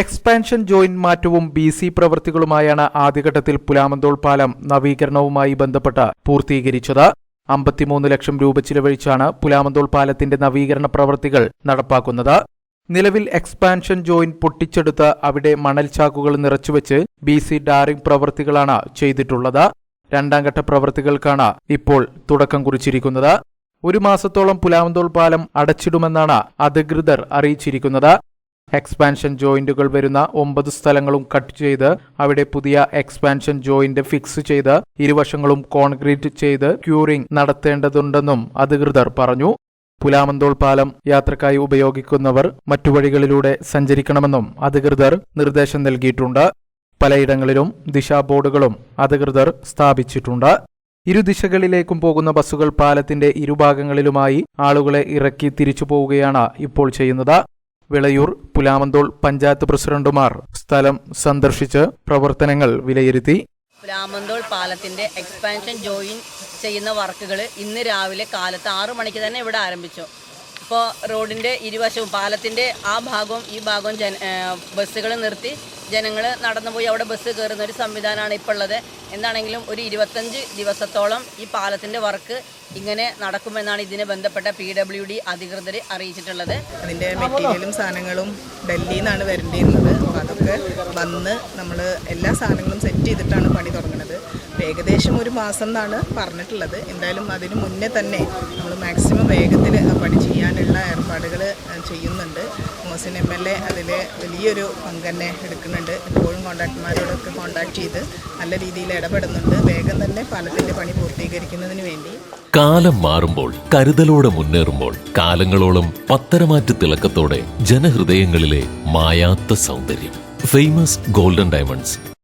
Expansion joint മാറ്റവും B C പ്രവൃത്തികളുമായാണ് ആദ്യഘട്ടത്തിൽ പുലാമന്തോൾ പാലം നവീകരണവുമായി ബന്ധപ്പെട്ട് പൂർത്തീകരിച്ചത്. അമ്പത്തിമൂന്ന് ലക്ഷം രൂപ ചിലവഴിച്ചാണ് പുലാമന്തോൾ പാലത്തിന്റെ നവീകരണ പ്രവൃത്തികൾ നടപ്പാക്കുന്നത്. നിലവിൽ എക്സ്പാൻഷൻ ജോയിന്റ് പൊട്ടിച്ചെടുത്ത് അവിടെ മണൽ ചാക്കുകൾ നിറച്ചുവെച്ച് ബി സി ഡാറിംഗ് പ്രവൃത്തികളാണ് ചെയ്തിട്ടുള്ളത്. രണ്ടാം ഘട്ട പ്രവൃത്തികൾക്കാണ് ഇപ്പോൾ തുടക്കം കുറിച്ചിരിക്കുന്നത്. ഒരു മാസത്തോളം പുലാമന്തോൾ പാലം അടച്ചിടുമെന്നാണ് അധികൃതർ അറിയിച്ചിരിക്കുന്നത്. എക്സ്പാൻഷൻ ജോയിന്റുകൾ വരുന്ന ഒമ്പത് സ്ഥലങ്ങളും കട്ട് ചെയ്ത് അവിടെ പുതിയ എക്സ്പാൻഷൻ ജോയിന്റ് ഫിക്സ് ചെയ്ത് ഇരുവശങ്ങളും കോൺക്രീറ്റ് ചെയ്ത് ക്യൂറിംഗ് നടത്തേണ്ടതുണ്ടെന്നും അധികൃതർ പറഞ്ഞു. പുലാമന്തോൾ പാലം യാത്രക്കായി ഉപയോഗിക്കുന്നവർ മറ്റു വഴികളിലൂടെ സഞ്ചരിക്കണമെന്നും അധികൃതർ നിർദ്ദേശം നൽകിയിട്ടുണ്ട്. പലയിടങ്ങളിലും ദിശാബോർഡുകളും അധികൃതർ സ്ഥാപിച്ചിട്ടുണ്ട്. ഇരുദിശകളിലേക്കും പോകുന്ന ബസ്സുകൾ പാലത്തിന്റെ ഇരുഭാഗങ്ങളിലുമായി ആളുകളെ ഇറക്കി തിരിച്ചു പോവുകയാണ് ഇപ്പോൾ ചെയ്യുന്നത്. വിളയൂർ പുലാമന്തോൾ പഞ്ചായത്ത് പ്രസിഡന്റുമാർ സ്ഥലം സന്ദർശിച്ച് പ്രവർത്തനങ്ങൾ വിലയിരുത്തി. പുലാമന്തോൾ പാലത്തിന്റെ എക്സ്പാൻഷൻ ജോയിൻ ചെയ്യുന്ന വർക്കുകൾ ഇന്ന് രാവിലെ കാലത്ത് ആറു മണിക്ക് തന്നെ ഇവിടെ ആരംഭിച്ചു. ഇപ്പോൾ റോഡിന്റെ ഇരുവശവും പാലത്തിന്റെ ആ ഭാഗവും ഈ ഭാഗവും ജന ബസ്സുകൾ നിർത്തി ജനങ്ങൾ നടന്നു പോയി അവിടെ ബസ് കയറുന്ന ഒരു സംവിധാനമാണ് ഇപ്പോൾ ഉള്ളത് എന്താണെങ്കിലും ഒരു ഇരുപത്തഞ്ച് ദിവസത്തോളം ഈ പാലത്തിന്റെ വർക്ക് ഇങ്ങനെ നടക്കുമെന്നാണ് ഇതിനെ ബന്ധപ്പെട്ട പി ഡബ്ല്യു ഡി അധികൃതർ അറിയിച്ചിട്ടുള്ളത്. അതിന്റെ മെറ്റീരിയലും സാധനങ്ങളും ഡൽഹിയിൽ നിന്നാണ് വരേണ്ടിയിരുന്നത്. അപ്പോൾ അതൊക്കെ വന്ന് നമ്മൾ എല്ലാ സാധനങ്ങളും സെറ്റ് ചെയ്തിട്ടാണ് പണി തുടങ്ങുന്നത് ഏകദേശം ഒരു മാസം എന്നാണ് പറഞ്ഞിട്ടുള്ളത്. എന്തായാലും അതിന് മുന്നേ തന്നെ നമ്മൾ മാക്സിമം വേഗത്തിൽ പണി ചെയ്യാനുള്ള ഏർപ്പാടുകൾ ചെയ്യുന്നുണ്ട്. മോസിൻ എം എൽ എ അതിൽ വലിയൊരു പങ്ക് തന്നെ എടുക്കുന്നുണ്ട്. എപ്പോഴും കോൺട്രാക്ടർമാരോടൊക്കെ കോൺടാക്ട് ചെയ്ത് നല്ല രീതിയിൽ ഇടപെടുന്നുണ്ട്. വേഗം തന്നെ പാലത്തിന്റെ പണി പൂർത്തീകരിക്കുന്നതിന് വേണ്ടി. കാലം മാറുമ്പോൾ കരുതലോടെ മുന്നേറുമ്പോൾ കാലങ്ങളോളം പത്തരമാറ്റ് തിളക്കത്തോടെ ജനഹൃദയങ്ങളിലെ മായാത്ത സൗന്ദര്യം. Famous golden diamonds